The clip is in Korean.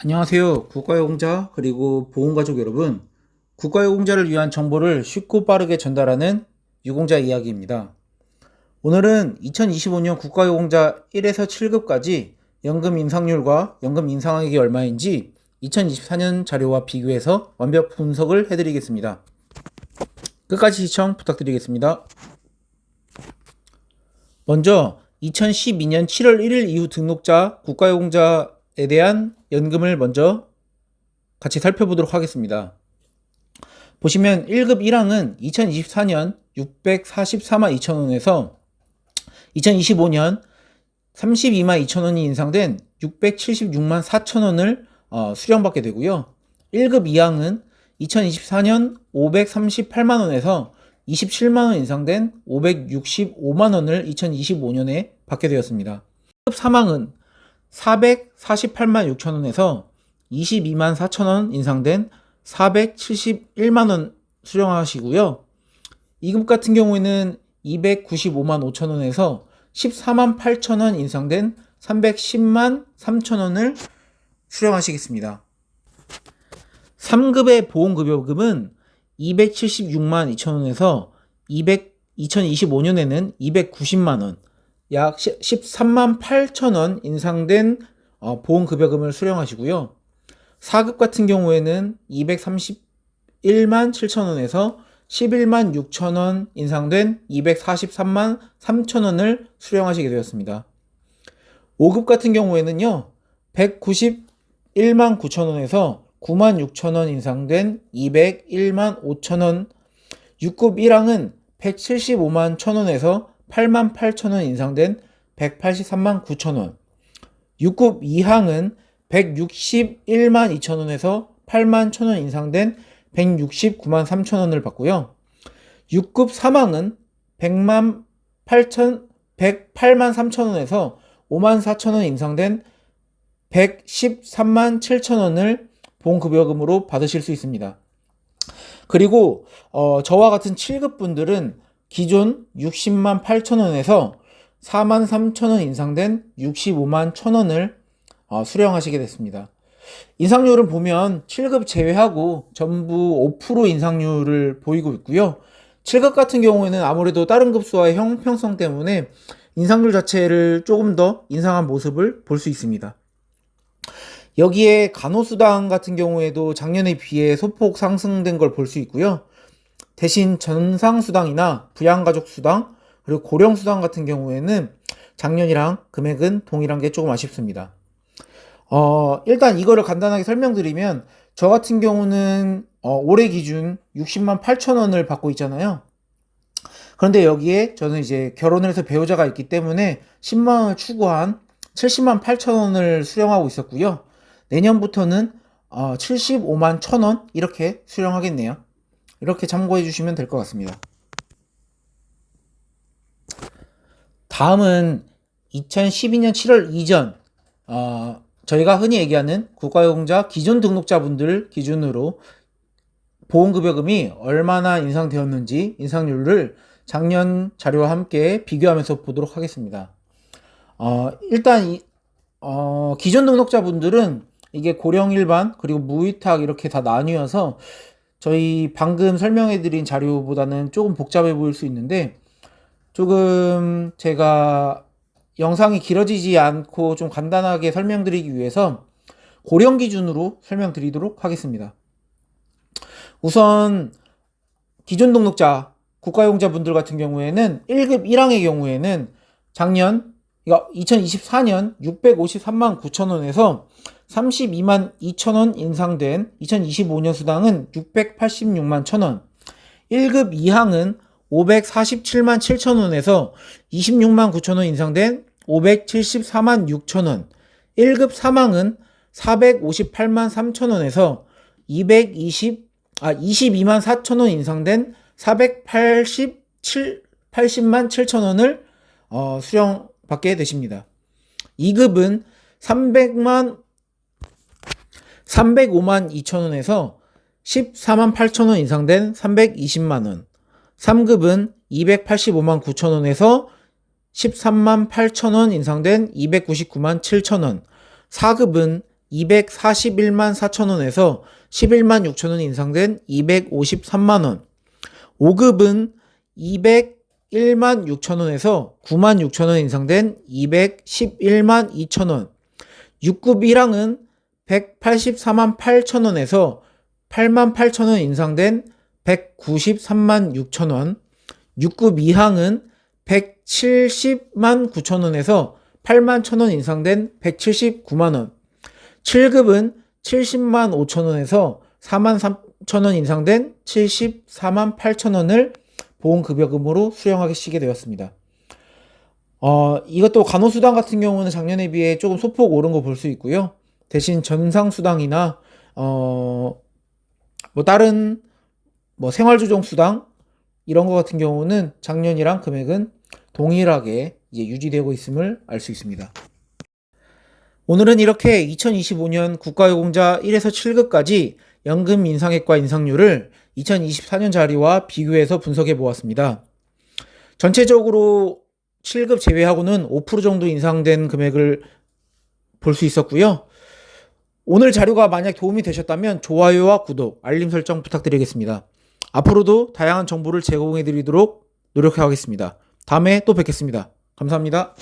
안녕하세요. 국가유공자 그리고 보험가족 여러분. 국가유공자를 위한 정보를 쉽고 빠르게 전달하는 유공자 이야기입니다. 오늘은 2025년 국가유공자 1에서 7급까지 연금 인상률과 연금 인상액이 얼마인지 2024년 자료와 비교해서 완벽 분석을 해드리겠습니다. 끝까지 시청 부탁드리겠습니다. 먼저 2012년 7월 1일 이후 등록자 국가유공자에 대한 연금을 먼저 같이 살펴보도록 하겠습니다. 보시면 1급 1항은 2024년 644만 2천원에서 2025년 32만 2천원이 인상된 676만 4천원을 어, 수령받게 되고요. 1급 2항은 2024년 538만원에서 27만원 인상된 565만원을 2025년에 받게 되었습니다. 1급 3항은 448만 6천 원에서 22만 4천 원 인상된 471만 원 수령하시고요. 2급 같은 경우에는 295만 5천 원에서 14만 8천 원 인상된 310만 3천 원을 수령하시겠습니다. 3급의 보험급여금은 276만 2천 원에서 200, 2025년에는 290만 원, 약 13만 8천 원 인상된 어, 보험급여금을 수령하시고요. 4급 같은 경우에는 231만 7천 원에서 11만 6천 원 인상된 243만 3천 원을 수령하시게 되었습니다. 5급 같은 경우에는요. 191만 9천 원에서 9만 6천 원 인상된 201만 5천 원 6급 1항은 175만 1천 원에서 8만 8천 원 인상된 183만 9천 원. 6급 2항은 161만 2천 원에서 8만 1천 원 인상된 169만 3천 원을 받고요. 6급 3항은 100만 8천 108만 3천 원에서 5만 4천 원 인상된 113만 7천 원을 보험급여금으로 받으실 수 있습니다. 그리고 어, 저와 같은 7급 분들은 기존 60만 8천 원에서 4만 3천 원 인상된 65만 1천 원을 어, 수령하시게 됐습니다. 인상률은 보면 7급 제외하고 전부 5% 인상률을 보이고 있고요. 7급 같은 경우에는 아무래도 다른 급수와의 형평성 때문에 인상률 자체를 조금 더 인상한 모습을 볼 수 있습니다. 여기에 간호수당 같은 경우에도 작년에 비해 소폭 상승된 걸 볼 수 있고요. 대신 전상수당이나 부양가족수당 그리고 고령수당 같은 경우에는 작년이랑 금액은 동일한 게 조금 아쉽습니다. 어, 일단 이거를 간단하게 설명드리면 저 같은 경우는 어, 올해 기준 60만 8천 원을 받고 있잖아요. 그런데 여기에 저는 이제 결혼을 해서 배우자가 있기 때문에 10만 원을 추구한 70만 8천 원을 수령하고 있었고요. 내년부터는 어, 75만 1천 원 이렇게 수령하겠네요. 이렇게 참고해 주시면 될 것 같습니다. 다음은 2012년 7월 이전 어, 저희가 흔히 얘기하는 국가유공자 기존 등록자분들 기준으로 보험급여금이 얼마나 인상되었는지 인상률을 작년 자료와 함께 비교하면서 보도록 하겠습니다. 어, 일단 이, 어, 기존 등록자분들은 이게 고령 일반 그리고 무위탁 이렇게 다 나뉘어서 저희 방금 설명해드린 자료보다는 조금 복잡해 보일 수 있는데 조금 제가 영상이 길어지지 않고 좀 간단하게 설명드리기 위해서 고령 기준으로 설명드리도록 하겠습니다. 우선 기존 등록자 국가용자분들 같은 경우에는 1급 1항의 경우에는 작년 2024년 653만 9천 원에서 32만 2천 원 인상된 2025년 수당은 686만 1천 원. 1급 2항은 547만 7천 원에서 26만 9천 원 인상된 574만 6천 원. 1급 3항은 458만 3천 원에서 220, 아, 22만 4천 원 인상된 487, 80만 7천 원을 어, 수령 받게 되십니다. 2급은 300만 305만 2천 원에서 14만 8천 원 인상된 320만 원. 3급은 285만 9천 원에서 13만 8천 원 인상된 299만 7천 원. 4급은 241만 4천원에서 11만 6천원 인상된 253만원. 5급은 201만 6천원에서 9만 6천원 인상된 211만 2천원. 6급 1항은 184만 8천원에서 8만 8천원 인상된 193만 6천원. 6급 2항은 170만 9천원에서 8만 1천원 인상된 179만원. 7급은 70만 5천원에서 4만 3천원 인상된 74만 8천원을 보험급여금으로 수령하시게 되었습니다. 어, 이것도 간호수당 같은 경우는 작년에 비해 조금 소폭 오른 거 볼 수 있고요. 대신 전상수당이나, 어, 뭐 다른 뭐 생활조정수당 이런 거 같은 경우는 작년이랑 금액은 동일하게 이제 유지되고 있음을 알 수 있습니다. 오늘은 이렇게 2025년 국가유공자 1에서 7급까지 연금 인상액과 인상률을 2024년 자리와 비교해서 분석해 보았습니다. 전체적으로 7급 제외하고는 5% 정도 인상된 금액을 볼 수 있었고요. 오늘 자료가 만약 도움이 되셨다면 좋아요와 구독, 알림 설정 부탁드리겠습니다. 앞으로도 다양한 정보를 제공해 드리도록 노력하겠습니다. 다음에 또 뵙겠습니다. 감사합니다.